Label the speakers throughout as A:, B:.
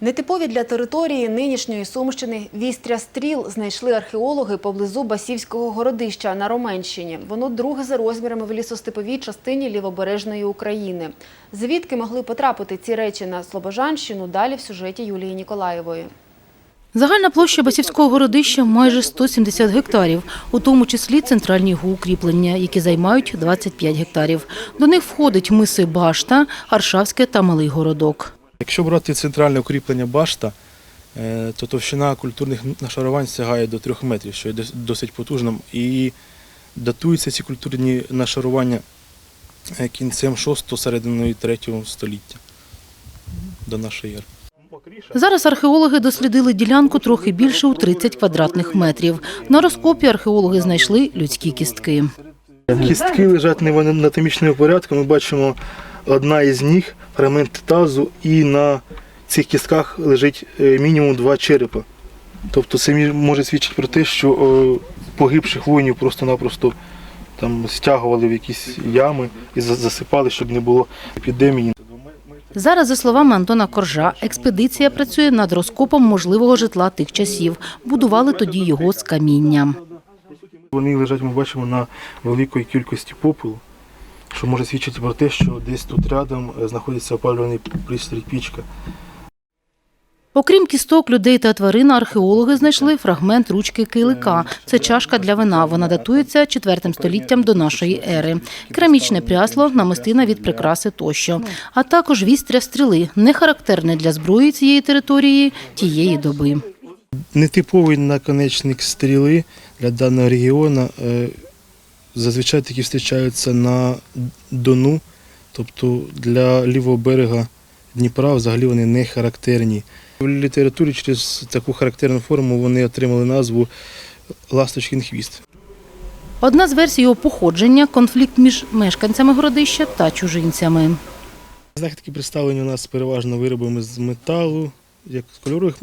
A: Нетипові для території нинішньої Сумщини вістря стріл знайшли археологи поблизу Басівського городища на Роменщині. Воно друге за розмірами в лісостеповій частині лівобережної України. Звідки могли потрапити ці речі на Слобожанщину, далі в сюжеті Юлії Ніколаєвої.
B: Загальна площа Басівського городища майже 170 гектарів, у тому числі центральні його укріплення, які займають 25 гектарів. До них входить миси Башта, Аршавське та Малий Городок.
C: Якщо брати центральне укріплення башта, е, то товщина культурних нашарувань сягає до трьох метрів, що є дос- досить потужним. І датуються ці культурні нашарування е, кінцем 6 серединою 3 століття до нашої ери.
B: Зараз археологи дослідили ділянку трохи більше у 30 квадратних метрів. На розкопі археологи знайшли людські кістки.
C: Кістки лежать не в анатомічному порядку. Ми бачимо одна із ніг, фрагмент тазу, і на цих кістках лежить е, мінімум два черепа. Тобто це може свідчити про те, що е, погибших воїнів просто-напросто там стягували в якісь ями і засипали, щоб не було епідемії.
B: Зараз, за словами Антона Коржа, експедиція працює над розкопом можливого житла тих часів. Будували тоді його з каміння.
C: Вони лежать, ми бачимо, на великій кількості попелу, що може свідчити про те, що десь тут рядом е, знаходиться опалюваний пристрій пічка.
B: Окрім кісток людей та тварин, археологи знайшли фрагмент ручки килика. Це чашка для вина. Вона датується четвертим століттям до нашої ери. Керамічне прясло, намистина від прикраси тощо. А також вістря стріли, не характерне для зброї цієї території тієї доби.
C: Нетиповий наконечник стріли для даного регіону. Зазвичай такі зустрічаються на Дону, тобто для лівого берега Дніпра взагалі вони не характерні. В літературі через таку характерну форму вони отримали назву Ласточкин хвіст.
B: Одна з версій його походження конфлікт між мешканцями городища та чужинцями.
C: Знахідки представлені у нас переважно виробами з металу, як з кольорових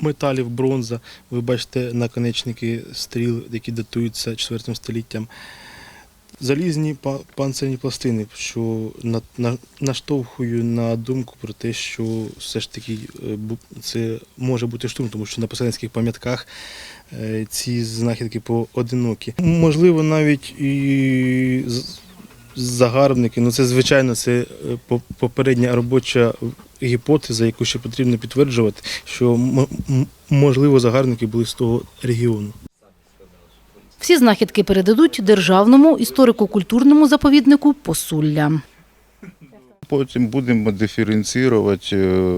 C: металів, бронза. Ви бачите наконечники стріл, які датуються 4 століттям. Залізні па- панцирні пластини, що на, на, наштовхую на думку про те, що все ж таки е, це може бути штурм, тому що на поселенських пам'ятках е, ці знахідки поодинокі. Можливо, навіть і загарбники. Ну це звичайно, це е, по- попередня робоча гіпотеза, яку ще потрібно підтверджувати, що можливо загарбники були з того регіону.
B: Всі знахідки передадуть державному історико-культурному заповіднику Посулля.
D: Потім будемо диференціювати, е,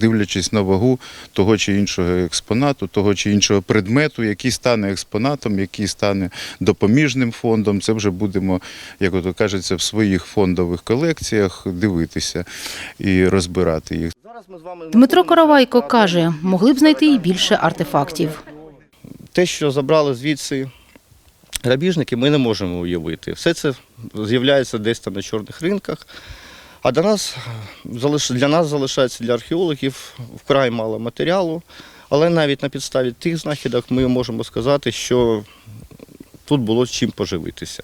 D: дивлячись на вагу того чи іншого експонату, того чи іншого предмету, який стане експонатом, який стане допоміжним фондом. Це вже будемо, як ото кажеться, в своїх фондових колекціях дивитися і розбирати їх.
B: Дмитро Коровайко каже, могли б знайти і більше артефактів.
E: Те, що забрали звідси грабіжники, ми не можемо уявити. Все це з'являється десь там на чорних ринках. А для нас, для нас залишається для археологів вкрай мало матеріалу, але навіть на підставі тих знахідок ми можемо сказати, що тут було чим поживитися.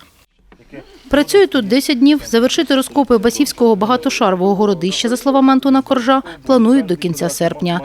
B: Працює тут 10 днів. Завершити розкопи Басівського багатошарового городища, за словами Антона Коржа, планують до кінця серпня.